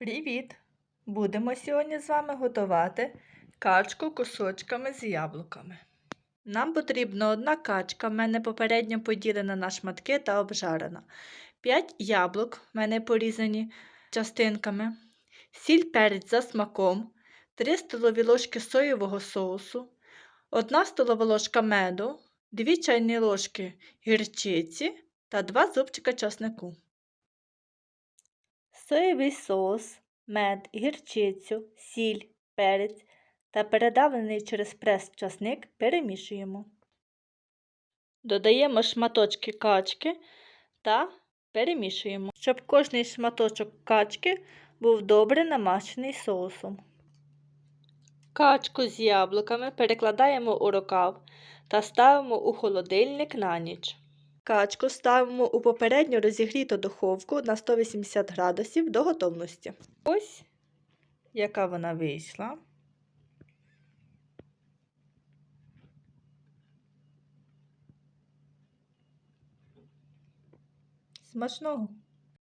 Привіт! Будемо сьогодні з вами готувати качку кусочками з яблуками. Нам потрібна одна качка, в мене попередньо поділена на шматки та обжарена. 5 яблук, в мене порізані частинками, сіль перець за смаком, 3 столові ложки соєвого соусу, 1 столова ложка меду, 2 чайні ложки гірчиці та 2 зубчика часнику. Соєвий соус, мед, гірчицю, сіль, перець та передавлений через прес часник перемішуємо. Додаємо шматочки качки та перемішуємо, щоб кожний шматочок качки був добре намащений соусом. Качку з яблуками перекладаємо у рукав та ставимо у холодильник на ніч. Качку ставимо у попередньо розігріту духовку на 180 градусів до готовності. Ось яка вона вийшла. Смачного!